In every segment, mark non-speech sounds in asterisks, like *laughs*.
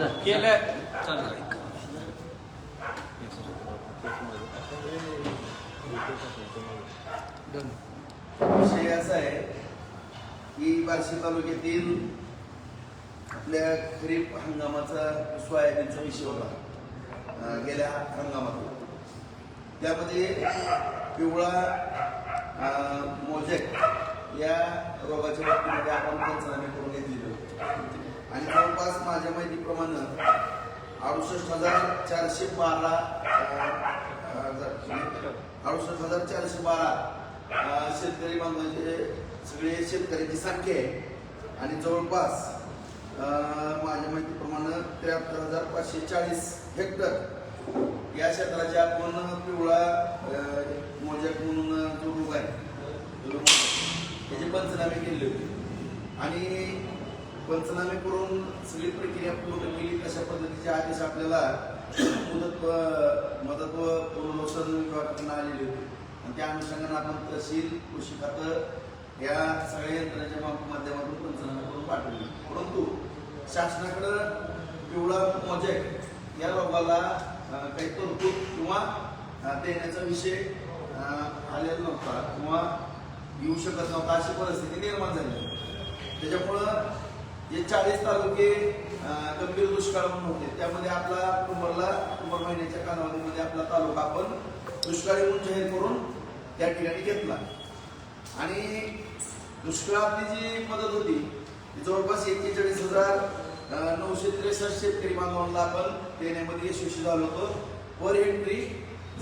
केलं. विषय असा आहे की बार्शी तालुक्यातील आपल्या खरीप हंगामाचा सोयाबीनचा विषय होता. गेल्या हंगामात. त्यामध्ये पिवळा मोजेक या रोगाच्या बाबतीमध्ये आपण पंचनामे करून घेतलेले होते. आणि जवळपास माझ्या माहितीप्रमाणे अडुसष्ट हजार चारशे बारा अडुसष्ट हजार चारशे बारा शेतकरी बांधवांचे सगळे शेतकऱ्यांची संख्या आहे. आणि जवळपास माझ्या माहितीप्रमाणे त्र्याहत्तर हजार पाचशे चाळीस हेक्टर या क्षेत्राचे आपण पिवळा मोजक म्हणून जो रोग आहे त्याचे पंचनामे केले होते. आणि पंचनामे करून सगळी प्रक्रिया पूर्ण केली तशा पद्धतीचे आदेश आपल्याला मुदत मदत व पुनर्वसन विभागाकडून आलेले होते. आणि त्या अनुषंगाने आपण तहसील कृषी खातं या सगळ्या यंत्रणाच्या माध्यमातून पंचनामे करून पाठवले. परंतु शासनाकडं पिवळा प्रोजेक्ट या रोगाला काही तरतूद किंवा देण्याचा विषय आलेला नव्हता किंवा येऊ शकत नव्हता अशी परिस्थिती निर्माण झाली. त्याच्यामुळं जे चाळीस तालुके गंभीर दुष्काळ म्हणून होते त्यामध्ये आपला कुंभरला कुंभर महिन्याच्या कालावधीमध्ये आपला तालुका आपण दुष्काळी म्हणून जाहीर करून त्या ठिकाणी घेतला. आणि दुष्काळातली जी मदत होती ती जवळपास एक्केचाळीस हजार नऊशे त्रेसष्ट शेतकरी बांधवांना आपण देण्यामध्ये यशस्वी झालो होतो. पर एंट्री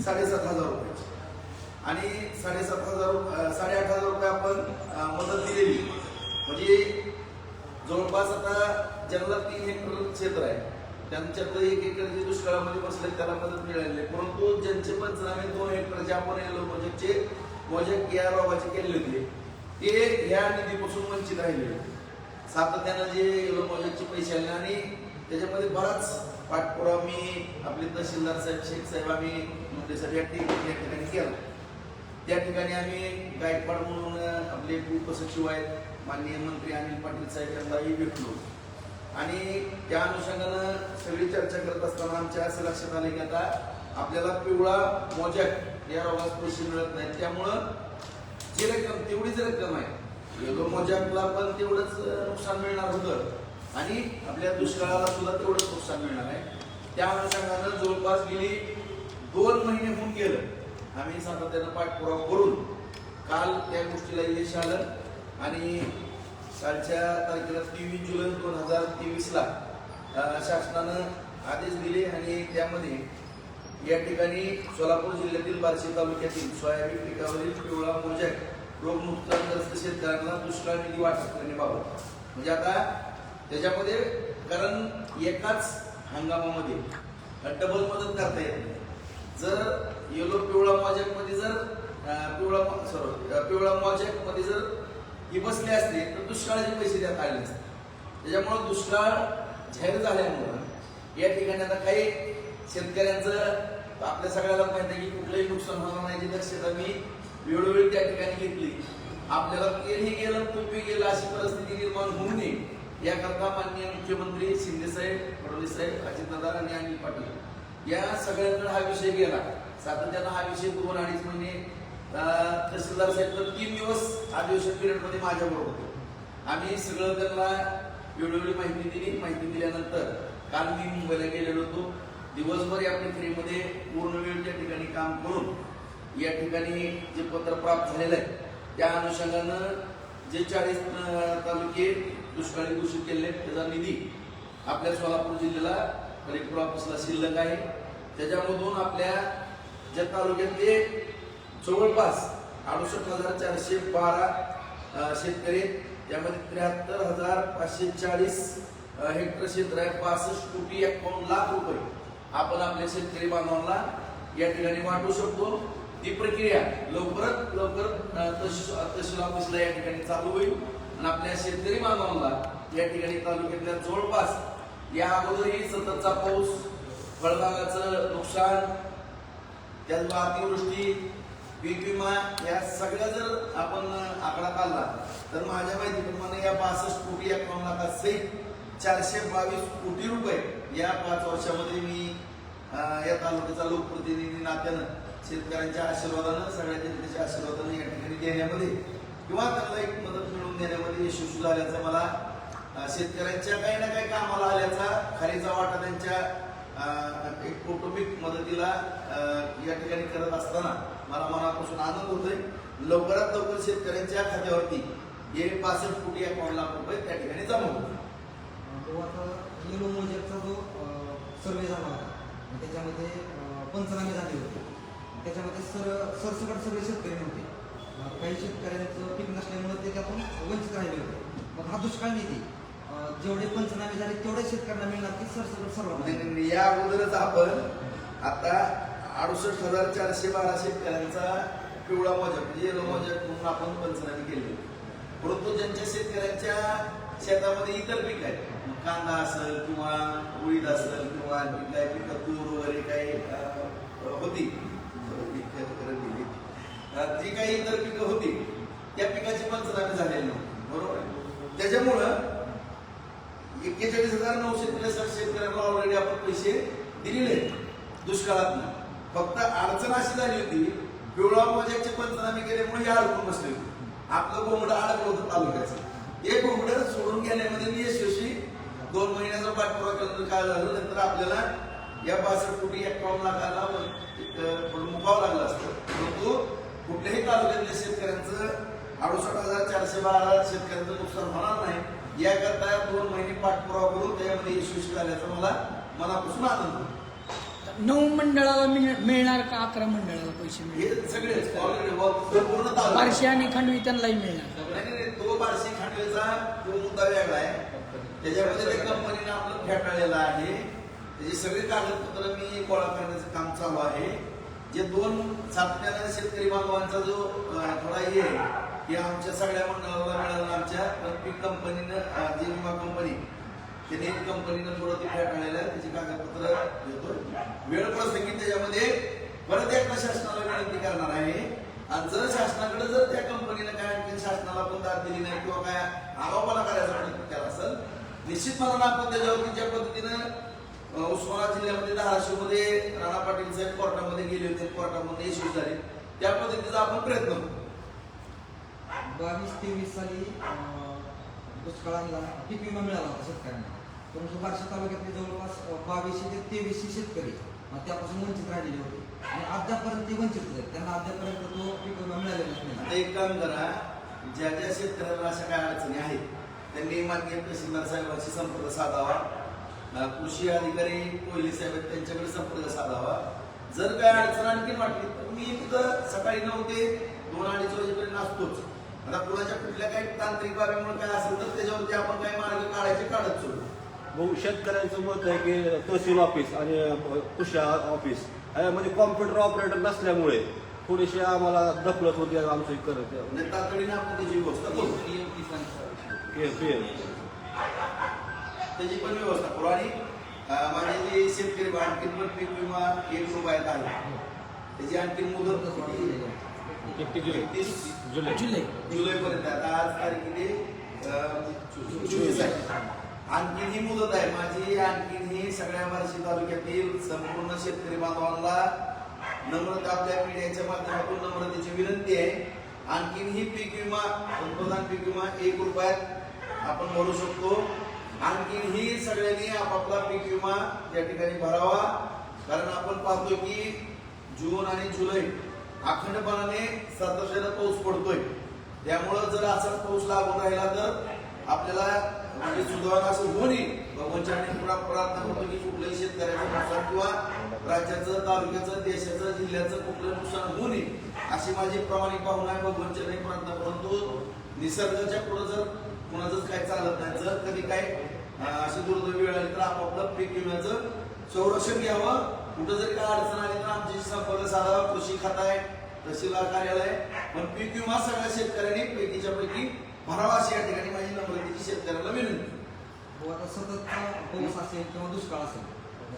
साडेसात हजार रुपयाची. आणि साडेसात हजार साडेआठ हजार रुपये आपण मदत दिलेली. म्हणजे जवळपास आता ज्यांना तीन हेक्टर क्षेत्र आहे त्यांच्यात एक एकर जे दुष्काळामध्ये बसले त्याला मदत मिळाली आहे. परंतु ज्यांचे पंचनामे दोन हेक्टरचे आपण येलो प्रोजेक्टचे प्रोजेक्ट या रोगाचे केले होते ते ह्या निधीपासून वंचित राहिले सातत्यानं जे येलो प्रोजेक्टचे पैसे आले आणि त्याच्यामध्ये बराच पाठपुरावा मी आपले तहसीलदार साहेब शेख साहेब आम्ही मुंडे साहेब ठिकाणी या ठिकाणी केला त्या ठिकाणी आम्ही गायकवाड म्हणून आपले उपसचिव आहेत माननीय मंत्री अनिल पाटील साहेब यांनाही भेटलो. आणि त्या अनुषंगानं सगळी चर्चा करत असताना आमच्या असं लक्षात आलं की आता आपल्याला पिवळा मोजॅक या रोगात पैसे मिळत नाहीत. त्यामुळं जी रक्कम तेवढीच रक्कम आहे. येलो मोजॅकला पण तेवढंच नुकसान मिळणार होतं. आणि आपल्या दुष्काळाला सुद्धा तेवढंच नुकसान मिळणार आहे. त्या अनुषंगानं जवळपास गेली दोन महिने होऊन गेलं. आम्ही सातत्यानं पाठपुरावा करून काल त्या गोष्टीला यश आलं. आणि कालच्या तारखेला तेवीस जुलै दोन हजार तेवीसला शासनानं आदेश दिले आणि त्यामध्ये या ठिकाणी सोलापूर जिल्ह्यातील बार्शी तालुक्यातील सोयाबीन पिकावरील पिवळा मोजॅक रोग नुकसानग्रस्त शेतकऱ्यांना दुष्काळ निधी वाटप करण्याबाबत. म्हणजे आता त्याच्यामध्ये कारण एकाच हंगामामध्ये डबल मदत करता येत नाही. जर येलो पिवळा मोजॅकमध्ये जर पिवळा सॉरी पिवळा मोजॅकमध्ये जर ही बसले असते तर दुष्काळाचे पैसे त्यात आले असते. त्याच्यामुळं दुष्काळ जाहीर झाल्यामुळं या ठिकाणी आता काही शेतकऱ्यांचं आपल्या सगळ्याला माहिती आहे की कुठलंही नुकसान होणार नाही दक्षता मी वेळोवेळी त्या ठिकाणी घेतली. आपल्याला तेलही गेलं तुपही गेलं अशी परिस्थिती निर्माण होऊ नये. याकरता माननीय मुख्यमंत्री शिंदे साहेब फडणवीस साहेब अजितदादा आणि अनिल पाटील. या सगळ्यांकडे हा विषय गेला. सातत्यानं हा विषय दोन अडीच महिने तहसीलदार साहेब तर तीन दिवस अधिवेशन पिरियड माझ्याबरोबर होते. आम्ही सगळं त्यांना वेळोवेळी माहिती दिली. माहिती दिल्यानंतर काल मी मुंबईला गेलेलो होतो. दिवसभर या प्रक्रियेमध्ये पूर्ण वेळ त्या ठिकाणी काम करून या ठिकाणी जे पत्र प्राप्त झालेलं आहे त्या अनुषंगानं जे चाळीस तालुके दुष्काळी घोषित केलेले आहेत त्याचा निधी आपल्या सोलापूर जिल्ह्याला कलेक्टर ऑफिसला शिल्लक आहे. त्याच्यामधून आपल्या ज्या तालुक्यातले जवळपास अडुसष्ट हजार चारशे बारा शेतकरी त्यामध्ये त्र्याहत्तर हजार पाचशे चाळीस हेक्टर क्षेत्र आहे. पासष्ट कोटी एकावन्न लाख रुपये आपण आपल्या शेतकरी बांधवांना या ठिकाणी वाटू शकतो. ती प्रक्रिया लवकरात लवकर अं, तहसील तहसील ऑफिसला या ठिकाणी चालू होईल. आणि आपल्या शेतकरी बांधवांना या ठिकाणी तालुक्यातल्या जवळपास या अगोदरही सततचा पाऊस फळबागाचं नुकसान त्याचबरोबर अतिवृष्टी पीक विमा या सगळ्या जर आपण आकडा काढला तर माझ्या माहितीप्रमाणे या बासष्ट कोटी एकावन्न लाखात सहित चारशे बावीस कोटी रुपये या पाच वर्षामध्ये मी या तालुक्याचा लोकप्रतिनिधी नात्यानं शेतकऱ्यांच्या आशीर्वादानं सगळ्या जनतेच्या आशीर्वादानं या ठिकाणी देण्यामध्ये किंवा त्यांना एक मदत मिळवून देण्यामध्ये यशस्वी झाल्याचा मला शेतकऱ्यांच्या काही ना काही कामाला आल्याचा खालीचा वाटा त्यांच्या एक कौटुंबिक मदतीला या ठिकाणी करत असताना मला मनापासून आनंद होतोय. लवकरात लवकर शेतकऱ्यांच्या खात्यावरती हे पासष्ट कोटी अकाउंट लाख रुपये त्या ठिकाणी जमा होतील. तो आता मोजेकचा जो सर्वे झाला होता आणि त्याच्यामध्ये पंचनामे झाले होते. त्याच्यामध्ये सर सरसकट सगळे शेतकरी नव्हते. काही शेतकऱ्यांचं पीक नसल्यामुळे ते त्यातून वंचित राहिले होते. मग हा दुष्काळ निधी जेवढे पंचनामे झाले तेवढ्या शेतकऱ्यांना मिळणार की सरसकट? आणि या अगोदरच आपण आता अडुसष्ट हजार चारशे बारा शेतकऱ्यांचा पिवळा मोजा म्हणजे येलो म्हणून आपण पंचनामे केले. परंतु ज्यांच्या शेतकऱ्यांच्या शेतामध्ये इतर पीक आहेत. कांदा असेल किंवा उडीद असेल किंवा काय पिकं तूर वगैरे काही होती. जी काही इतर पिकं होती त्या पिकाची पंचनामे झालेली नव्हती. बरोबर त्याच्यामुळं एक्केचाळीस हजार नऊशे त्रेसष्ट शेतकऱ्यांना ऑलरेडी आपण पैसे दिलेले आहेत. दुष्काळात फक्त अडचण अशी झाली होती पिवळा प्रोजेक्टचे पंचनामे केल्यामुळे हे अडकून बसले होते. आपलं कोंबडं अडकलं होतं तालुक्याचं. हे कोंबडं सोडून गेल्यामध्ये मी यशस्वी दोन महिन्याचा पाठपुरा केल्यानंतर काय झालं? नंतर आपल्याला या बासष्ट कोटी एकावन्न लाखाला एक, थोडं मुकावं लागलं असतं. परंतु कुठल्याही तालुक्यातल्या शेतकऱ्यांचं अडुसष्ट हजार चारशे बारा शेतकऱ्यांचं नुकसान होणार नाही. याकरता दोन महिने पाठपुरावा करून त्यामध्ये यशस्वी झाल्याचा मला मनापासून आनंद होतो. नऊ मंडळाला मिळ- मिळणार का अकरा मंडळाला पैसे मिळणार? हे सगळेच ऑलरेडी पूर्ण तालुका. बार्शी आणि खंडवी त्यांनाही मिळणार. नाही, नाही, तो बार्शी खांडवेचा तो मुद्दा वेगळा आहे. त्याच्यामध्ये त्या कंपनीनं आपलं फेटाळलेलं आहे. त्याची सगळी कागदपत्र मी गोळा करण्याचं काम चालू आहे. जे दोन सातत्यानं शेतकरी बांधवांचा जो अं, थोडा हे आहे की आमच्या सगळ्या मंडळाला मिळालं आमच्या प्रत्येक कंपनीनं अं, जी विमा कंपनी त्यांनी कंपनीनं थोडं ते आलेला त्याची कागदपत्र देतो वेळ प्रसंगी त्याच्यामध्ये. परत एकदा शासनाला विनंती करणार आहे. आणि जर शासनाकडे जर त्या कंपनीनं काय आणखी शासनाला पण दाद दिली नाही किंवा काय आरोपाला करायचा प्रयत्न केला असेल निश्चित मला आपण त्याच्यावरती ज्या पद्धतीनं उस्मानाबाद जिल्ह्यामध्ये धाराशिवमध्ये राणा पाटील साहेब कोर्टामध्ये गेले होते. कोर्टामध्ये इश्यू झाले. त्या पद्धतीचा आपण प्रयत्न करू. बावीस तेवीस साली अं, दुष्काळाला पीक विमा मिळाला होता शेतकऱ्यांना? परंतु बारशा तालुक्यातले जवळपास बावीसशे ते तेवीसशे शेतकरी त्यापासून वंचित राहिलेले होते. आणि अद्यापर्यंत ते वंचित आहेत त्यांना अद्यापर्यंत तो पीक विमा मिळालेलाच आता नाही एक काम करा. ज्या ज्या शेतकऱ्यांना अशा काय अडचणी आहेत त्यांनी माननीय तहसीलदार साहेबांशी संपर्क साधावा. कृषी अधिकारी कोहली साहेब त्यांच्याकडे संपर्क साधावा. जर काय अडचण आणखी वाटली तर मी तिथं सकाळी नऊ ते दोन अडीच वाजेपर्यंत असतोच. आता कुणाच्या कुठल्या काही तांत्रिक बाबीमुळे काय असेल तर त्याच्यावरती आपण काही मार्ग काढायचे काढत सोडू भाऊ शेतकऱ्यांचं मत आहे की तहसील ऑफिस आणि कृषी ऑफिस यामध्ये कॉम्प्युटर ऑपरेटर नसल्यामुळे थोडीशी आम्हाला दखलत होती आमचं करत म्हणजे तातडीने आपण त्याची व्यवस्था करू. त्याची पण व्यवस्था करू. आणि माझे जे शेतकरी आणखी पण पीक विमा एक रुपयात आहे त्याची आणखी मुदत किती? एकतीस जुलै. जुलै जुलै. जुलै. पर्यंत आता आज तारीख किती? चोवीस आहे. आणखी ही मुदत आहे. माझी आणखी ही सगळ्या बार्शी तालुक्यातील संपूर्ण शेतकरी बांधवांना नम्रता आपल्या मीडियाच्या माध्यमातून नम्रतेची विनंती आहे. आणखीन ही पीक विमा पंतप्रधान पीक विमा एक रुपयात आपण भरू शकतो. आणखीन ही सगळ्यांनी आपापला पीक विमा या ठिकाणी भरावा. कारण आपण पाहतो की जून आणि जुलै अखंडपणाने सातत्यानं पाऊस पडतोय. त्यामुळं जर असाच पाऊस लागून राहिला तर आपल्याला म्हणजे सुधारणा असं होऊ नये भगवानच्या आणि प्रार्थना करतो की कुठल्याही शेतकऱ्याचं नुकसान किंवा राज्याचं तालुक्याचं देशाचं जिल्ह्याचं कुठलं नुकसान होऊ नये अशी माझी प्रामाणिक भावना आहे. भगवानच्या नाही प्रार्थना परंतु निसर्गाच्या पुढं जर कुणाचंच काय चालत नाही जर कधी काय अशी दुर्दैवी वेळ आली तर आपापलं पीक विम्याचं संरक्षण घ्यावं. कुठं जरी काय अडचण आली तर आमची संपर्क साधावा कृषी खाता आहे तहसीलदार कार्यालय पण पीक विमा सगळ्या शेतकऱ्यांनी पैकीच्या पैकी भरावा अशी या ठिकाणी माझी नम्रतेची शेतकऱ्याला विनंती व आता सततचा पाऊस असेल किंवा दुष्काळ असेल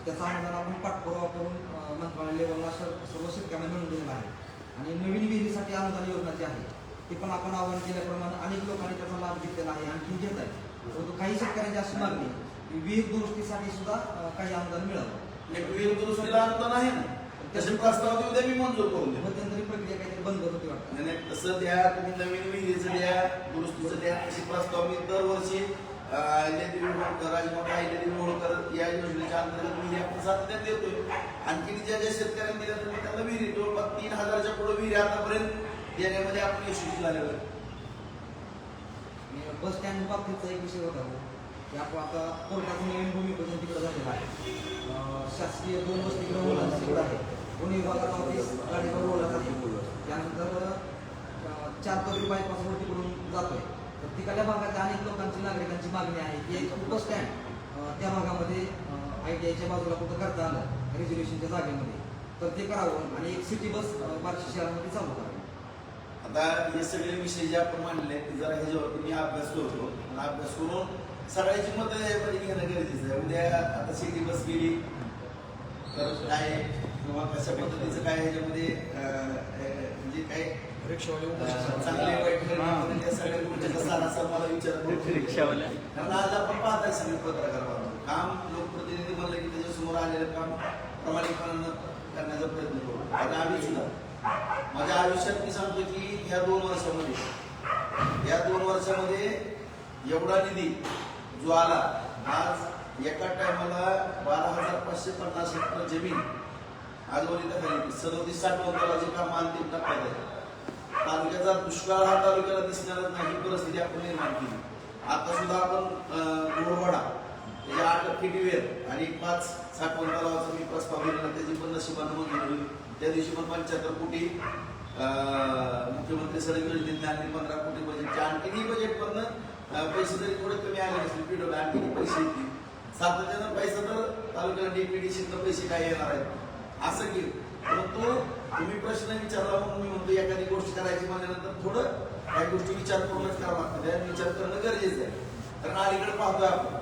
त्याचा अनुदान आपण पाठपुरावा करून मंत्रालय लेवलला सर्व शेतकऱ्यांना मिळून दिलेला आहे. आणि नवीन विहिरीसाठी अनुदान योजना जी आहे ती पण आपण आवाहन केल्याप्रमाणे अनेक लोकांनी त्याचा लाभ घेतलेला आहे आणखी घेत आहे. परंतु काही शेतकऱ्यांची अशी मागणी विहीर दुरुस्तीसाठी सुद्धा काही अनुदान मिळावं. विहीर दुरुस्तीला अनुदान आहे ना? तसे प्रस्ताव देऊ द्या मी मंजूर करून देतो मध्यंतरी प्रक्रिया काहीतरी बंद होती वाटतं. नाही, नाही, तसं द्या तुम्ही नवीन विहिरीचं द्या दुरुस्तीचं द्या अशी प्रस्ताव मी दरवर्षी राजमाता होळकर या योजनेच्या अंतर्गत विहिरी आपण सातत्यात देतोय. आणखी ज्या ज्या शेतकऱ्यांनी दिल्या तुम्ही त्यांना विहिरी जवळपास तीन हजारच्या पुढे विहिरी आतापर्यंत देण्यामध्ये आपण यशस्वी झालेलो आहे. बस स्टँड बाबतीतचा एक विषय होता. आपण आता कोर्टाचं नवीन भूमिपूजन तिकडे झालेलं आहे. शासकीय दोन वसतिगृह मुलांचं तिकडं आहे. दोन्ही विभागात ऑफिस गाडीवर बोलत आहे त्यानंतर चार पदरी बायपास रोड तिकडून जातोय. तर तिकडल्या भागातल्या अनेक लोकांची नागरिकांची मागणी आहे की एक बस स्टँड त्या भागामध्ये आय टी आयच्या बाजूला कुठं करता आलं रिझर्वेशनच्या जागेमध्ये. तर ते करावं आणि एक सिटी बस बार्शी शहरामध्ये चालू करावी. आता हे सगळे विषय जे आपण मांडले ते जरा ह्याच्यावरती मी अभ्यास करतो. आणि अभ्यास करून सगळ्याची मतं घेणं गरजेचं आहे. उद्या आता सिटी बस गेली तर काय किंवा कशा पद्धतीचं काय अं, म्हणजे काय चांगले वाईट त्या सगळ्या गोष्टीचा मला विचार *laughs* आज आपण पाहताय सगळे पत्रकार. काम लोकप्रतिनिधी म्हणलं की त्याच्यासमोर आलेलं काम प्रामाणिकपणानं करण्याचा प्रयत्न करू. आता आम्ही सुद्धा. माझ्या आयुष्यात मी सांगतो की ह्या दोन वर्षामध्ये या दोन वर्षामध्ये एवढा निधी जो आला आज एका टायमाला बारा हजार पाचशे पन्नास हेक्टर जमीन आज वरिता खाली सदोतीस साठ वंतराचे काम अंतिम टप्प्यात आहे तालुक्याचा दुष्काळ हा तालुक्याला दिसणारच नाही परिस्थिती आपण निर्माण केली. आता सुद्धा आपण गोरवाडा त्याच्या आठ फिटीवेर आणि पाच साठवण तलावाचा मी प्रस्ताव दिलेला त्याची पण नशिबानं मंजूर होईल. त्या दिवशी पण पंच्याहत्तर कोटी अं, मुख्यमंत्री सडक योजनेतले आणि पंधरा कोटी बजेटच्या आणखीनही बजेट पण पैसे तरी थोडे कमी आले असले पीडब्ल्यू आणखीन पैसे येतील सातत्यानं पैसा तर तालुक्याला डीपीडीसी पैसे काय येणार आहेत? असं की परंतु तुम्ही प्रश्न विचारला म्हणून मी म्हणतो एखादी गोष्ट करायची म्हणल्यानंतर थोडं काही गोष्टी विचार करूनच करावं लागतं. त्या विचार करणं गरजेचं आहे. कारण अलीकडे पाहतोय आपण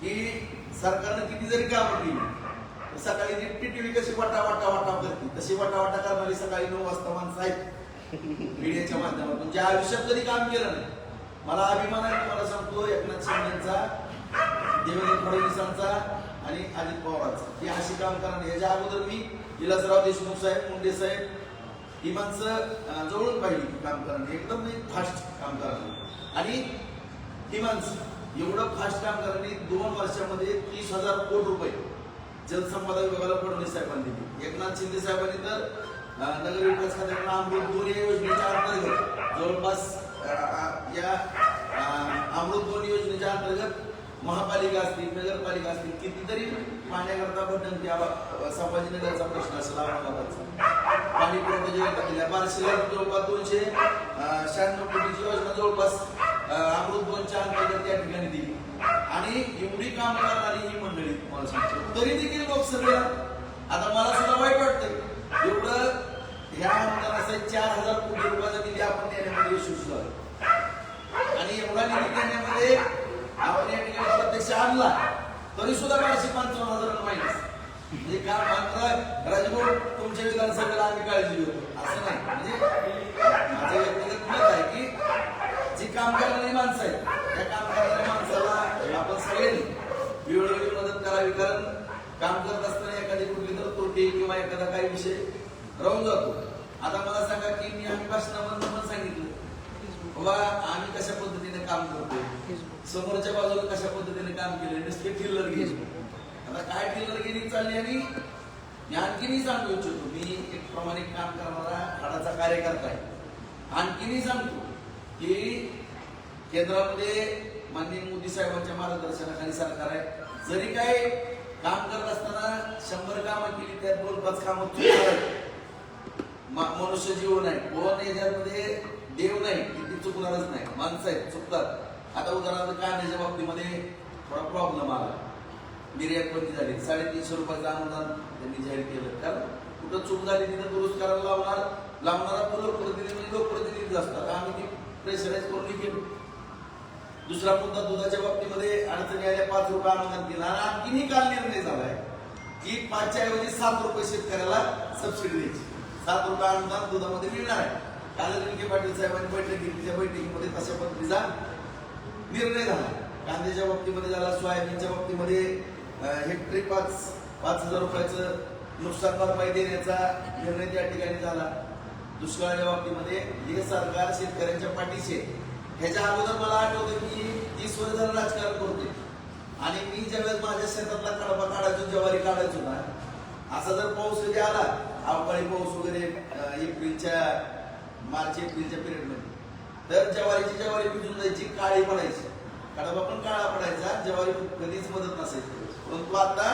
की सरकारनं किती जरी कामं केली सकाळी ती टीव्ही कशी वाटा वाटा वाटा करते. तशी वाटा वाटा करणारी सकाळी नऊ वाजता माणसं आहेत. मीडियाच्या माध्यमातून. ज्या आयुष्यात कधी काम केलं नाही मला अभिमान आहे तुम्हाला सांगतो एकनाथ शिंदेचा देवेंद्र फडणवीसांचा आणि अजित पवारांचा. ही अशी काम करणार. याच्या अगोदर मी विलासराव देशमुख साहेब मुंडे साहेब ही माणसं जवळून पाहिली काम करणार. एकदम फास्ट काम करणार. आणि ही माणसं एवढं फास्ट काम करणारी दोन वर्षामध्ये तीस हजार कोटी रुपये जलसंपदा विभागाला फडणवीस साहेबांनी दिली. एकनाथ शिंदे साहेबांनी तर नगर विकास खात्याकडून आंबोल दोन या योजनेच्या अंतर्गत जवळपास या अं, अमृत दोन योजनेच्या अंतर्गत महापालिका असतील नगरपालिका असतील कितीतरी पाण्याकरता बटन द्यावा संभाजीनगरचा प्रश्न असेल औरंगाबादचा पाणी पुरवठा योजना बारशेला जवळपास दोनशे शहाण्णव कोटीची योजना जवळपास अं, अमृत दोनच्या अंतर्गत त्या ठिकाणी दिली. आणि एवढी काम करणारी ही मंडळी तुम्हाला सांगतो. तरी देखील लोकसभेला आता मला सुद्धा वाईट वाटतंय. एवढं ह्या अनुदानाचा चार हजार कोटी रुपयाचा निधी आपण देण्यामध्ये यशस्वी झालो. आणि एवढा निधी देण्यामध्ये आपण या ठिकाणी प्रत्यक्ष आणला तरी सुद्धा बाराशे पंचावन्न हजार माहिती म्हणजे का मात्र राजभाऊ तुमच्या विधानसभेला आम्ही काळजी घेतो असं नाही. म्हणजे माझं व्यक्तिगत मत आहे की जी काम करणारी माणसं आहेत त्या काम करणाऱ्या माणसाला आपण सगळ्यांनी वेळोवेळी मदत करावी. कारण काम करत असताना एखादी कुठली तर त्रुटी किंवा एखादा काही विषय राहून जातो आता मला सांगा की मी आम्ही भाषणामधून पण सांगितलं. बाबा आम्ही कशा पद्धतीने काम करतोय समोरच्या बाजूला कशा पद्धतीने काम केलं नुसते टिल्लर गेली आता काय टिल्लर गेली चालली आणि मी आणखीनही सांगू इच्छितो मी एक प्रामाणिक काम करणारा हाडाचा कार्यकर्ता आहे. आणखीनही सांगतो की केंद्रामध्ये माननीय मोदी साहेबांच्या मार्गदर्शनाखाली सरकार आहे. जरी काय काम करत असताना शंभर कामं केली त्यात दोन पाच कामं चुकणार मनुष्य जीवन नाही कोण याच्यामध्ये देव नाही चुकणारच नाही. माणसं आहेत चुकतात. आता उदाहरणार्थ कांद्याच्या बाबतीमध्ये थोडा प्रॉब्लेम आला. निर्यात बंदी झाली. साडेतीनशे रुपयाचं अनुदान त्यांनी जाहीर केलं. कारण कुठं चूक झाली तिथं दुरुस्त करायला लावणार लावणारा पूर्वप्रतिनिधी म्हणजे लोकप्रतिनिधी असतात आम्ही ती प्रेशराईज करून केलं दुसरा मुद्दा दुधाच्या बाबतीमध्ये अडचणी आल्या पाच रुपये अनुदान दिला. आणि आणखीनही काल निर्णय झालाय की पाचच्या ऐवजी सात रुपये शेतकऱ्याला सबसिडी द्यायची. सात रुपये अनुदान दुधामध्ये मिळणार आहे. काल विखे पाटील साहेबांनी बैठक घेतली त्या बैठकीमध्ये तशा पद्धतीचा निर्णय झाला. कांद्याच्या बाबतीमध्ये झाला सोयाबीनच्या बाबतीमध्ये हेक्टरी पाच पाच हजार रुपयाचं नुकसान भरपाई देण्याचा निर्णय त्या ठिकाणी झाला. दुष्काळाच्या बाबतीमध्ये हे सरकार शेतकऱ्यांच्या पाठीशी ह्याच्या अगोदर मला आठवतं की तीस वर्ष झालं राजकारण करते आणि मी ज्यावेळेस माझ्या शेतातला कडबा काढायचो ज्वारी काढायचो ना असा जर पाऊस कधी आला अवकाळी पाऊस वगैरे एप्रिलच्या मार्च एप्रिलच्या पिरियडमध्ये. तर ज्वारीची ज्वारी भिजून जायची काळी पडायची. कडबा पण काळा पडायचा ज्वारी कधीच मदत नसायची. परंतु आता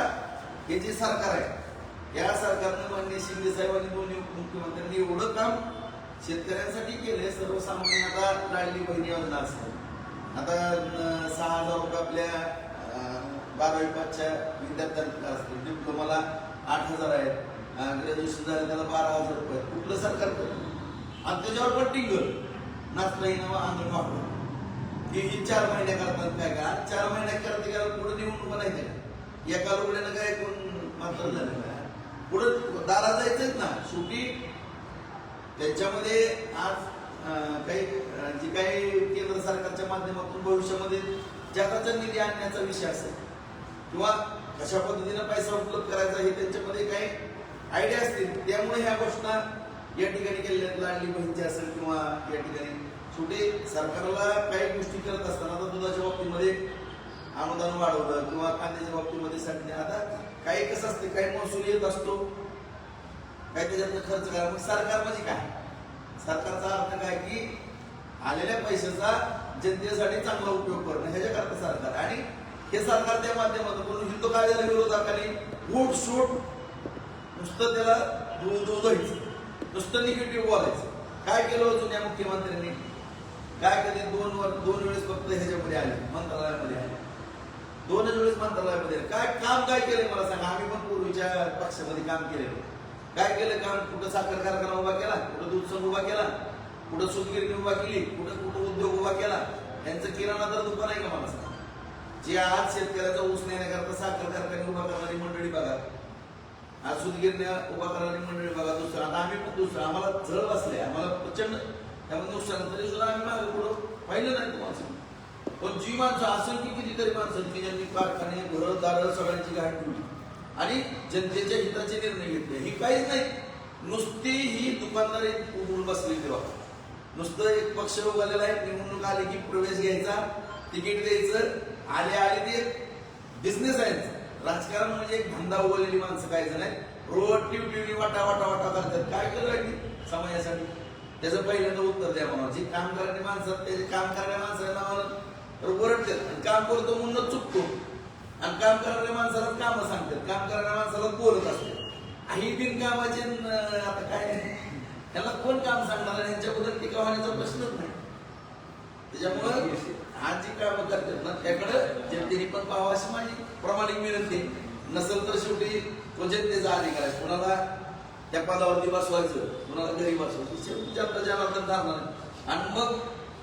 हे जे सरकार आहे या सरकारनं मान्य शिंदे साहेबांनी दोन्ही मुख्यमंत्र्यांनी एवढं काम शेतकऱ्यांसाठी केलंय सर्वसामान्य आता लाडली बहिणी योजना असते आता सहा हजार रुपये आपल्या बारावी पाचच्या विद्यार्थ्यांना असतील. डिप्लोमाला आठ हजार आहेत. ग्रॅज्युएशन झालं त्याला बारा हजार रुपये कुठलं सरकार करतं? आणि त्याच्यावर पण टिंगल. नाचता ना अंगण वापरून. की ही चार महिन्या करतात काय का चार महिन्या करता का पुढे निवडून नाही का एका रुग्णानं काय कोण मात्र झालं का? पुढं दारा जायचंच ना. शेवटी त्याच्यामध्ये आज काही जी काही केंद्र सरकारच्या माध्यमातून भविष्यामध्ये जगाचा निधी आणण्याचा विषय असेल किंवा कशा पद्धतीनं पैसा उपलब्ध करायचा हे त्यांच्यामध्ये काही आयडिया असतील. त्यामुळे ह्या घोषणा या ठिकाणी केलेल्या लाडली बहिणीची असेल किंवा या ठिकाणी. छोटे सरकारला काही गोष्टी करत असताना आता दुधाच्या बाबतीमध्ये अनुदान वाढवलं किंवा कांद्याच्या बाबतीमध्ये साठी आता काही कसं असते काही महसूल येत असतो. काही त्याच्यातनं खर्च करा. मग सरकार म्हणजे काय? सरकारचा अर्थ काय की आलेल्या पैशाचा जनतेसाठी चांगला उपयोग करणं. ह्याच्याकरता सरकार. आणि हे सरकार त्या माध्यमातून हिंदू कायद्याला विरोधाखाली वोट सूट नुसतं त्याला दो दो द्यायचं नुसतं निगेटिव्ह बोलायचं. काय केलं होतं या मुख्यमंत्र्यांनी? काय कधी दोन वर दोन वेळेस फक्त ह्याच्यामध्ये आले मंत्रालयामध्ये आले. दोनच वेळेस मंत्रालयामध्ये काय काम काय केलं मला सांगा? आम्ही पण पूर्वीच्या पक्षामध्ये काम केलेलं. काय केलं? काम कुठं साखर कारखाना उभा केला कुठं दूध संघ उभा केला कुठं सुतगिरणी उभा केली कुठं कुठं उद्योग उभा केला त्यांचं किराणा तर दुकान आहे का मला सांगा? जे आज शेतकऱ्याचा ऊस नेण्याकरता साखर कारखाने उभा करणारी मंडळी बघा. आज सूतगिरण्या उभा करणारी मंडळी बघा दुसरं आता आम्ही पण दुसरं. आम्हाला जळ बसले आम्हाला प्रचंड त्यामध्ये नुकसान तरी सुद्धा आम्ही मागे पुढं पाहिलं नाही तो माणसं पण जी माणसं असेल की कितीतरी माणसं की ज्यांनी कारखाने घरं दारं सगळ्यांची घाट ठेवली. आणि जनतेच्या हिताचे निर्णय घेतले. ही काहीच नाही. नुसती ही दुकानदारी उघडून बसली तेव्हा नुसतं एक पक्ष उभारलेला आहे. निवडणूक आली की प्रवेश घ्यायचा तिकीट द्यायचं. आले आले ते बिझनेस आहे राजकारण म्हणजे एक धंदा उभारलेली माणसं काय जण आहेत. रोज टिवली वाटा वाटा वाटा करतात. काय केलं समाजासाठी. त्याचं पहिल्यांदा उत्तर द्या म्हणून जे काम करणारी माणसं त्याचे काम करणाऱ्या माणसाला तर ओरडतात आणि काम करतो म्हणून चुकतो. आणि काम करणाऱ्या माणसाला कामं सांगतात. काम करणाऱ्या माणसाला बोलत असतात. ही बिनकामाचे आता काय त्याला कोण काम सांगणार? यांच्याबद्दल टीका होण्याचा प्रश्नच नाही. त्याच्यामुळे कामं करतात ना त्याकडं जनतेने पण पाहावं अशी माझी प्रामाणिक विनंती. नसेल तर शेवटी तो जनतेचा अधिकार आहे कोणाला त्या पदावरती बसवायचं कोणाला घरी बसवायचं शेवटी जनता जनार्दन धरणार. आणि मग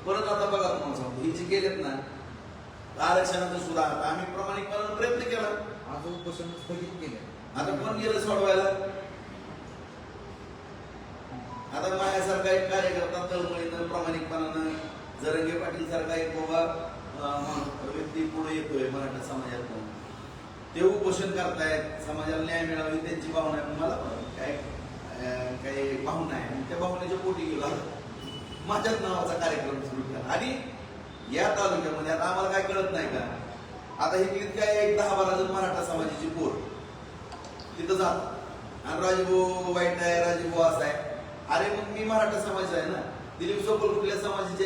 परत आता बघा तुम्हाला सांगतो ही जी गेलेत ना आरक्षणाचं सुद्धा आता आम्ही प्रामाणिकपणानं प्रयत्न केला आज उपोषण स्थगित केलं आता कोण गेलं सोडवायला आता माझ्यासारखा एक कार्यकर्ता तळमळीनं प्रामाणिकपणानं जरंगे पाटील सारखा एक बाबा व्यक्ती पुढे येतोय मराठा समाजातून. ते उपोषण करतायत समाजाला न्याय मिळावा त्यांची भावना आहे. मला काय काही भावना आहे. आणि त्या भावनेच्या पोटी गेला माझ्याच नावाचा कार्यक्रम सुरू केला. आणि या तालुक्यामध्ये आता आम्हाला काय कळत नाही का? आता हे काय एक दहा बारा जण मराठा समाजाची पोर. तिथं जात. आणि राजभाऊ वाईट आहे राजभाऊ असा आहे. अरे मग मी मराठा समाज आहे ना? दिलीप सोपल कुठल्या समाजाचे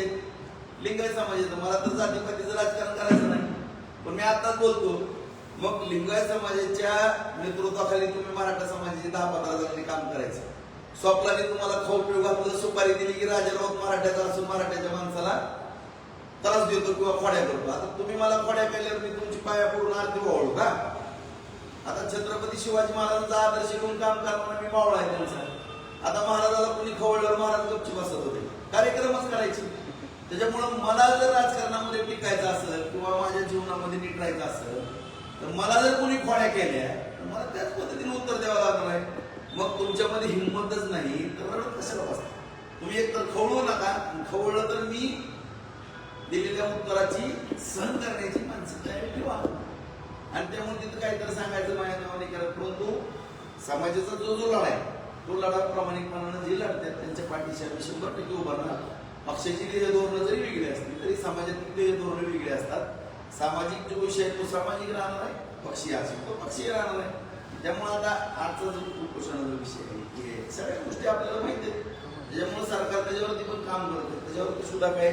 लिंगायत समाजाचं मला तर जातीपातीचं राजकारण करायचं नाही. पण मी आताच बोलतो मग लिंगायत समाजाच्या नेतृत्वाखाली तुम्ही मराठा समाजाचे दहा पंधरा जणांनी काम करायचं. स्वप्नाने तुम्हाला खाऊ पिऊ घातलं सुपारी दिली की राजा राऊत मराठ्याचा असून मराठ्याच्या माणसाला त्रास देतो किंवा खोड्या करतो. आता तुम्ही मला खोड्या केल्यावर मी तुमची पाया पडून आरती वाळू का? आता छत्रपती शिवाजी महाराजांचा आदर्श घेऊन काम करताना मी मावळा आहे त्यांचा. आता महाराजाला कुणी खवळल्यावर महाराज गपची बसत होते. कार्यक्रमच करायचे. त्याच्यामुळं मला जर राजकारणामध्ये टिकायचं असेल किंवा माझ्या जीवनामध्ये नीट राहायचं असेल तर मला जर कोणी खोड्या केल्या तर मला त्याच पद्धतीने उत्तर द्यावं लागणार आहे. मग तुमच्यामध्ये हिंमतच नाही तर रडत कशाला बसता? तुम्ही एक तर खवळू नका खवळलं तर मी दिलेल्या उत्तराची सहन करण्याची मानसिकता ठेवा. आणि त्यामुळे तिथं काहीतरी सांगायचं माझ्या नावाने करत परंतु समाजाचा जो जो लढा आहे तो लढा प्रामाणिकपणानं जे लढतात त्यांच्या पाठीशी आम्ही शंभर टक्के उभारणार पक्षाची ध्येय धोरणं जरी वेगळी असतील तरी समाजातील धोरणं वेगळी असतात. सामाजिक जो विषय आहे तो सामाजिक राहणार आहे पक्षी असेल तो पक्षी राहणार आहे. त्यामुळे आता आजचा जो कुपोषणाचा विषय आहे की हे सगळ्या गोष्टी आपल्याला माहिती आहेत. त्याच्यामुळे सरकार त्याच्यावरती पण काम करत आहे. त्याच्यावरती सुद्धा काय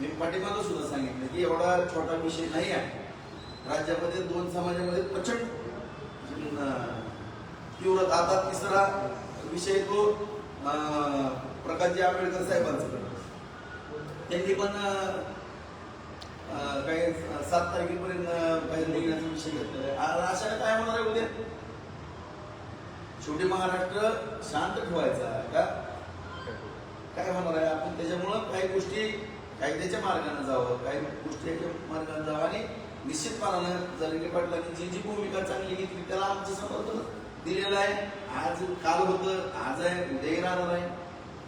मी पाठीमागं सुद्धा सांगितलं की एवढा छोटा विषय नाही आहे. राज्यामध्ये दोन समाजामध्ये प्रचंड तीव्र आता तिसरा विषय तो प्रकाशजी आंबेडकर साहेबांचा. त्यांनी पण काही सात तारखेपर्यंत बाहेर काही निघण्याचा विषय घेतलेला आहे. अशा अशाने काय होणार आहे उद्या? शेवटी महाराष्ट्र शांत ठेवायचा का? काय होणार आहे? आपण त्याच्यामुळं काही गोष्टी काही त्याच्या मार्गाने जावं काही गोष्टी त्याच्या मार्गाने जावं आणि निश्चितपणानं जरंगे पाटलांनी जी जी भूमिका चांगली घेतली त्याला आमचं समर्थन दिलेलं आहे. आज काल होतं आज आहे उद्या राहणार आहे.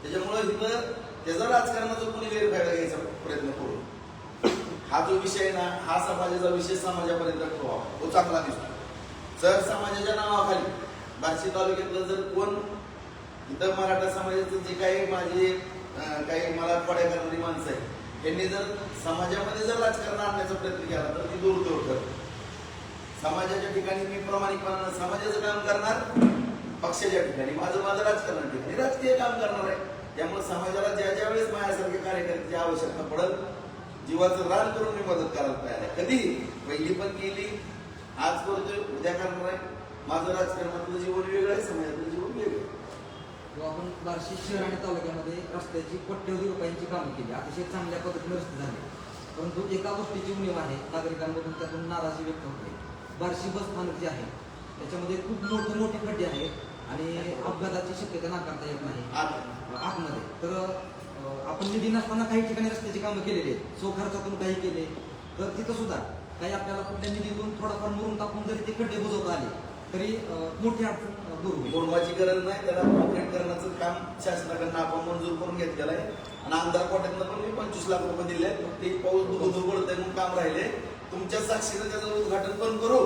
त्याच्यामुळं इथं त्याचा राजकारणाचा कोणी गैरफायदा घ्यायचा प्रयत्न करू हा जो विषय आहे ना हा समाजाचा विषय समाजापर्यंत ठेवा तो चांगला दिसतो. जर समाजाच्या नावाखाली बार्शी तालुक्यातलं जर कोण इतर मराठा समाजाचं जे काही माझे काही मला पड्या करणारी माणसं आहे त्यांनी जर समाजामध्ये जर राजकारण आणण्याचा प्रयत्न केला तर ती दूर दूर कर समाजाच्या ठिकाणी मी प्रामाणिकपणानं समाजाचं काम करणार पक्षाच्या ठिकाणी माझं माझं राजकारण ठिकाणी राजकीय काम करणार आहे. त्यामुळे समाजाला ज्या ज्या वेळेस माझ्यासारख्या कार्यकर्त्याची आवश्यकता पडत जीवाचं रान करून मी मदत करायला तयार आहे. कधी? पहिली पण केली आज करतोय उद्या करणार आहे. माझं राजकारणातलं जीवन वेगळं आहे समाजातलं जीवन वेगळं आहे. आपण बार्शी शहर आणि तालुक्यामध्ये रस्त्याची कोट्यवधी रुपयांची कामं केली. अतिशय चांगल्या पद्धतीने रस्ते झाले. परंतु एका गोष्टीची उणीव आहे नागरिकांमधून त्यातून नाराजी व्यक्त होते. बार्शी बस स्थानक जे आहे त्याच्यामध्ये खूप मोठे मोठे खड्डे आहेत आणि अपघाताची शक्यता नाकारता येत नाही. आज आतमध्ये. तर आपण निधी नसताना काही ठिकाणी रस्त्याची कामं केलेली आहेत सो खर्चातून काही केले तर तिथं सुद्धा काही आपल्याला कुठल्या निधीतून थोडाफार मरून टाकून जरी ते खड्डे बुजवता आले तरी मोठी अडचण दूर होईल. बोलवाची गरज नाही त्याला कॉन्क्रीट करण्याचं काम शासनाकडनं आपण मंजूर करून घेतलेलं आहे. आणि आमदार कोट्यातनं पण मी पंचवीस लाख रुपये दिले आहेत ते पाऊस दुबदूब पडतंय म्हणून काम राहिले. तुमच्या साक्षीनं त्याचं उद्घाटन पण करू.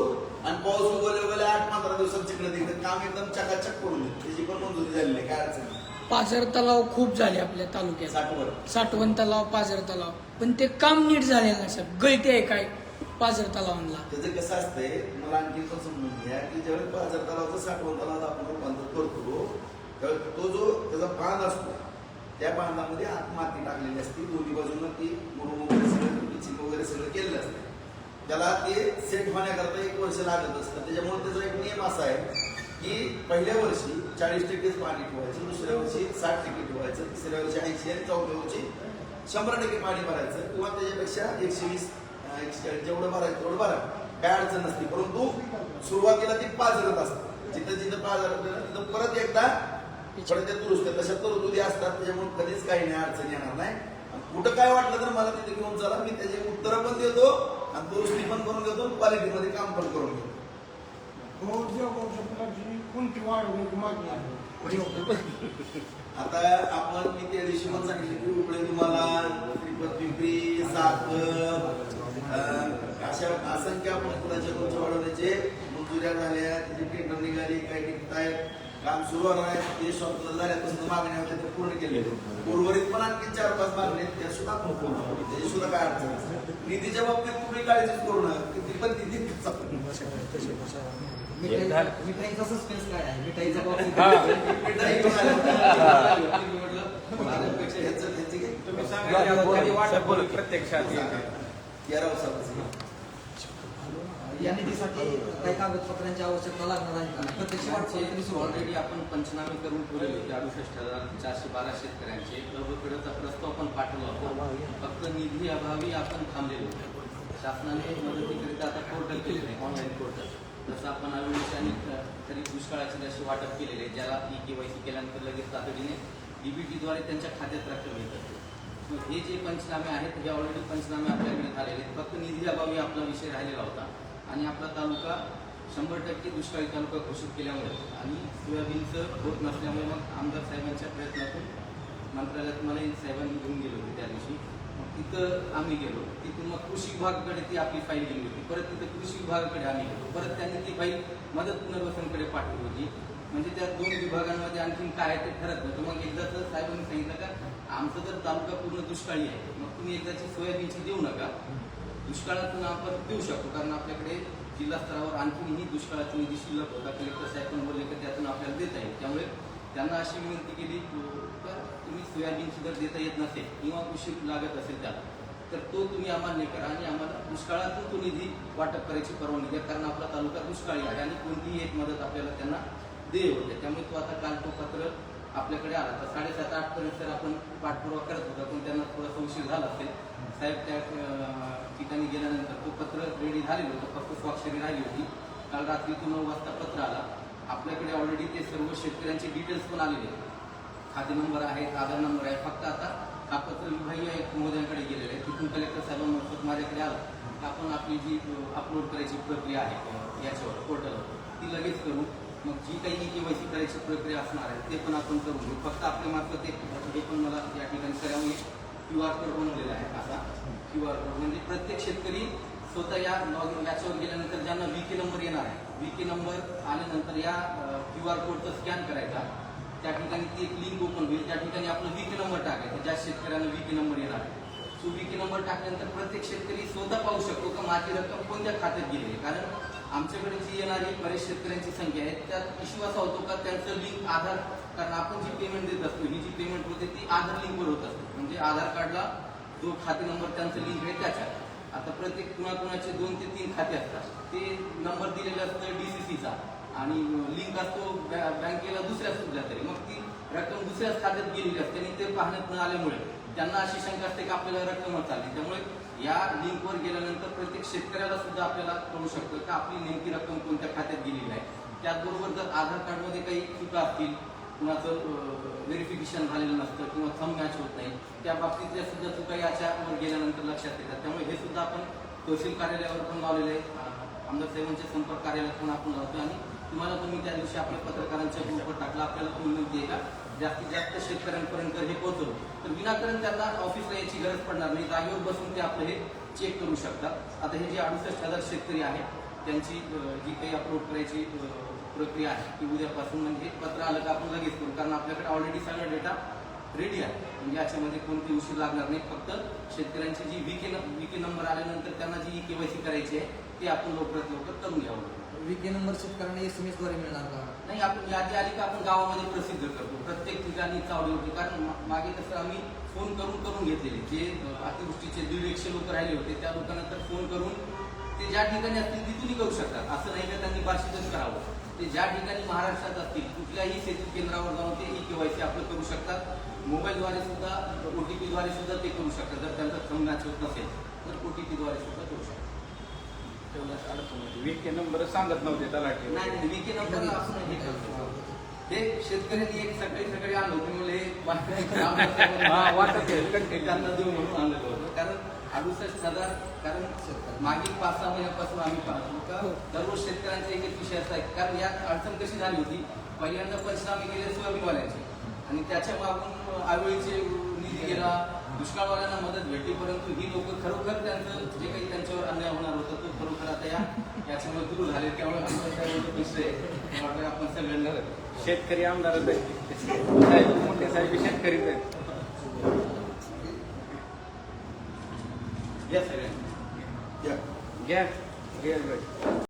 आणि पाऊस उगवले उगवले आठ पंधरा दिवसात चिकडे तिकडे काम एकदम चकाचक करून त्याची पण मंजुरी झालेली आहे. काय अडचण पाझर तलाव खूप झाले आपल्या तालुक्यात. साठवण. तलाव पाझर तलाव. पण ते काम नीट झालेलं नाही सर गळते आहे काय? पाझर तलावांना. त्याचं कसं असतंय मला आणखी समजून घ्या की ज्यावेळेस बाजार तलावाचं साठवण तलावात आपण रूपांतर करतो त्यावेळेस तो जो त्याचा बांध असतो त्या बांधामध्ये आत माती टाकलेली असते. दोन्ही बाजूला ती मुरुम वगैरे सगळं पिचिंग वगैरे सगळं केलेलं असतं. त्याला ते सेट होण्याकरता एक वर्ष लागत असतं. त्याच्यामुळे त्याचा एक नियम असा आहे की पहिल्या वर्षी चाळीस टक्केच पाणी ठेवायचं दुसऱ्या वर्षी साठ टक्के ठेवायचं तिसऱ्या वर्षी ऐंशी आणि चौथ्या वर्षी शंभर टक्के पाणी भरायचं किंवा त्याच्यापेक्षा एकशे वीस एकशे चाळीस जेवढं भरायचं तेवढं भरा. काय अडचण नसते परंतु सुरुवातीला ती पाजरत असते. जिथं जिथं पाजरत तिथं परत एकदा परत त्या दुरुस्त तशा तरतुदी असतात त्याच्यामुळे कधीच काही नाही अडचण येणार नाही. आणि कुठं काय वाटलं तर मला तिथे घेऊन चला मी त्याची उत्तरं पण देतो आणि दुरुस्ती पण करून घेतो क्वालिटीमध्ये काम पण करून घेतो कोणती वाढवण्याची मागणी आहे. आता आपण मी त्या दिवशी पण सांगितलं की उकडे तुम्हाला श्रीपत पिंपरी साखर अशा असंख्य आपण फुलाच्या तुमच्या वाढवण्याचे मंजुऱ्या झाल्या त्याची टेंडर निघाली काही निघत आहेत काम सुरू होणार आहे ते स्वतंत्र झाल्यापासून मागण्या होत्या ते पूर्ण केले. उर्वरित पण आणखी चार पाच मागण्या आहेत, त्या सुद्धा आपण पूर्ण त्याची सुद्धा काय अडचण निधीच्या बाबतीत तुम्ही काळजीच करू नका किती पण निधी मिठाई मिठाईचा सस्पेन्स काय आहे? मिठाईचा प्रत्यक्षात काही कागदपत्रांची आवश्यकता लागणार आहे का? प्रत्यक्ष. ऑलरेडी आपण पंचनामे करून ठेवलेले होते. अडुसष्ट हजार चारशे बारा शेतकऱ्यांचे. प्रभूकडेचा प्रस्ताव पण पाठवला होता. फक्त निधी अभावी आपण थांबलेलो होतो. शासनाने मदतीकरिता आता पोर्टल केलेलं आहे ऑनलाईन पोर्टल जसं आपण अविनाश आणि तरी दुष्काळाचे जसे वाटप केलेले ज्याला ई के वाय सी केल्यानंतर लगेच तातडीने डीबीटीद्वारे त्यांच्या खात्यात रक्कम येतात मग हे जे पंचनामे आहेत हे ऑलरेडी पंचनामे आपल्याकडे झालेले आहेत. फक्त निधी अभावी आपला विषय राहिलेला होता आणि आपला तालुका शंभर टक्के दुष्काळी तालुका घोषित केल्यामुळे आणि सोयाबीनचं होत नसल्यामुळे मग आमदार साहेबांच्या प्रयत्नातून मंत्रालयात मला साहेबांनी घेऊन गेले होते त्या दिवशी. तिथं आम्ही गेलो. तिथून मग कृषी विभागाकडे ती आपली फाईल गेली होती. परत तिथं कृषी विभागाकडे आम्ही गेलो. परत त्यांनी ती फाईल मदत पुनर्वसनकडे पाठवली होती. म्हणजे त्या दोन विभागांमध्ये आणखीन काय आहे ते ठरत नव्हतं. मग एकदा तर साहेबांनी सांगितलं का आमचा तर तालुका पूर्ण दुष्काळी आहे. मग तुम्ही एकदाची सोयाबीनची देऊ नका. दुष्काळातून आपण देऊ शकतो. कारण आपल्याकडे जिल्हा स्तरावर आणखीनही दुष्काळाची निधी शिल्लक होता. कलेक्टर साहेब पण बोलले की त्यातून आपल्याला देता येईल. त्यामुळे त्यांना अशी विनंती केली तुम्ही सोयाबीनची जर देता येत नसेल किंवा कृषी लागत असेल त्याला तर तो तुम्ही अमान्य करा आणि आम्हाला दुष्काळातून तो निधी वाटप करायची परवानगी द्या. कारण आपला तालुका दुष्काळी आहे आणि कोणतीही एक मदत आपल्याला त्यांना देय होते. त्यामुळे तो आता काल तो पत्र आपल्याकडे आला. तर साडेसात आठ पर्यंत सर आपण पाठपुरावा करत होता. पण त्यांना थोडासा उशीर झाला असेल. साहेब त्या ठिकाणी गेल्यानंतर तो पत्र रेडी झालेलं होतं. फक्त स्वाक्षरी राहिली होती. काल रात्री तो नऊ वाजता पत्र आला. आपल्याकडे ऑलरेडी ते सर्व शेतकऱ्यांचे डिटेल्स पण आलेले आहेत. खाते नंबर आहेत आधार नंबर आहे. फक्त आता कागदपत्र विभागीय महोदयांकडे गेलेले. आहे तिथून कलेक्टर साहेबांमार्फत माझ्याकडे आलं. आपण आपली जी अपलोड करायची प्रक्रिया आहे याच्यावर पोर्टलवर ती लगेच करू. मग जी काही केवायसी करायची प्रक्रिया असणार आहे ते पण आपण करून घेऊ. फक्त आपल्या मार्फत हे पण मला या ठिकाणी करावं क्यू आर कोड बनवलेला आहे असा क्यू आर कोड. म्हणजे प्रत्येक शेतकरी स्वतः या लॉग याच्यावर गेल्यानंतर ज्यांना वी के नंबर येणार आहे वी के नंबर आल्यानंतर या क्यू आर कोडचा स्कॅन करायचा. त्या ठिकाणी ती एक लिंक ओपन होईल. त्या ठिकाणी आपलं वी नंबर टाकायचा. ज्या शेतकऱ्यांना वी नंबर येणार. सो तो वी के नंबर टाकल्यानंतर प्रत्येक शेतकरी स्वतः पाहू शकतो का माझी रक्कम कोणत्या खात्यात गेली आहे? कारण आमच्याकडे जी येणारी बरेच शेतकऱ्यांची संख्या आहे त्यात इश्यू असा होतो का त्यांचं लिंक आधार कारण आपण जी पेमेंट देत असतो ही जी पेमेंट होते ती आधार लिंकवर होत असते. म्हणजे आधार कार्डला जो खाते नंबर त्यांचं लिंक आहे त्याच्या. आता प्रत्येक कुणाकुणाचे दोन ते तीन खाते असतात. ते नंबर दिलेले असतं डीसीसीचा आणि लिंक असतो बँकेला दुसऱ्याच कुठल्या तरी. मग ती रक्कम दुसऱ्याच खात्यात गेलेली असते आणि ते पाहण्यात न आल्यामुळे त्यांना अशी शंका असते की आपल्याला रक्कमच चालली. त्यामुळे या लिंकवर गेल्यानंतर प्रत्येक शेतकऱ्याला सुद्धा आपल्याला कळू शकतं की आपली नेमकी रक्कम कोणत्या खात्यात गेलेली आहे. त्याचबरोबर जर आधार कार्डमध्ये काही चुका असतील कुणाचं व्हेरिफिकेशन झालेलं नसतं किंवा थंब मॅच होत नाही त्या बाबतीतल्या सुद्धा चुका याच्यावर गेल्यानंतर लक्षात येतात. त्यामुळे हे सुद्धा आपण तहसील कार्यालयावर पण लावलेलं आहे. आमदार साहेबांच्या संपर्क कार्यालयात पण आपण लावतो आणि तुम्हाला तुम्ही त्या दिवशी आपल्या पत्रकारांच्या ग्रुपवर टाकला आपल्याला पण विनंती आहे का जास्तीत जास्त शेतकऱ्यांपर्यंत हे पोहोचवलं. तर विनाकारण त्यांना ऑफिसला यायची गरज पडणार नाही. जागेवर बसून ते आपलं हे चेक करू शकतात. आता हे जे अडुसष्ट हजार शेतकरी आहेत त्यांची जी काही अपलोड करायची प्रक्रिया आहे ती उद्यापासून म्हणजे पत्र आलं का आपण लगेच करू. कारण आपल्याकडे ऑलरेडी सगळा डेटा रेडी आहे. म्हणजे याच्यामध्ये कोणती उशीर लागणार नाही. फक्त शेतकऱ्यांची जी वीके वीके नंबर आल्यानंतर त्यांना जी केवायसी करायची आहे ती आपण लवकरात लवकर करून घ्यावं. विके नंबर शेतकऱ्यांना एस एम एसद्वारे मिळणार का? नाही आपण यादी आली का आपण गावामध्ये प्रसिद्ध करतो. प्रत्येक ठिकाणी चावली होती. कारण मा- मागे कसं आम्ही फोन करून करून घेतलेले. जे अं, अतिवृष्टीचे दीड एकशे लोक राहिले होते त्या लोकांना तर फोन करून ते ज्या ठिकाणी असतील तिथूनही करू शकतात. असं नाही का त्यांनी बार्शीतच करावं? ते ज्या ठिकाणी महाराष्ट्रात असतील कुठल्याही शेती केंद्रावर जाऊन ते ई केवायसी आपलं करू शकतात. मोबाईलद्वारे सुद्धा ओ टी पीद्वारे सुद्धा ते करू शकतात. जर त्यांचा थंब मॅच होत नसेल तर ओ टी पीद्वारे सुद्धा करू शकतात. तेवढ्याच अडचण होती. वीक नंबर सांगत नव्हते तलाठी. नाही नाही विके नंबर आपण हे करतो. हे शेतकऱ्यांनी एक सकाळी सकाळी आणलं होतं म्हणलं हे *laughs* हा, वाटत आहे. त्यांना देऊ म्हणून आणलं होतं. कारण अडुसष्ट हजार कारण मागील पाच सहा महिन्यापासून आम्ही पाहतो का दररोज शेतकऱ्यांचा एक एक विषय असा आहे. कारण यात अडचण कशी झाली होती पहिल्यांदा पंचनामे गेले सोयाबीनवाल्यांचे आणि त्याच्या मागून आवळीचे निधी गेला दुष्काळवाल्यांना मदत भेटली परंतु ही लोक खरोखर त्यांचं जे काही त्यांच्यावर अन्याय होणार होता तो खरोखर आता या याच्यामुळे दूर झाले. त्यामुळे आमचं त्यामुळे विषय मला वाटतं आपण सगळ्यांना शेतकरी आमदारच आहे मोठे साहेब शेतकरीच आहेत. या सगळ्यांना. या. घ्या घ्या.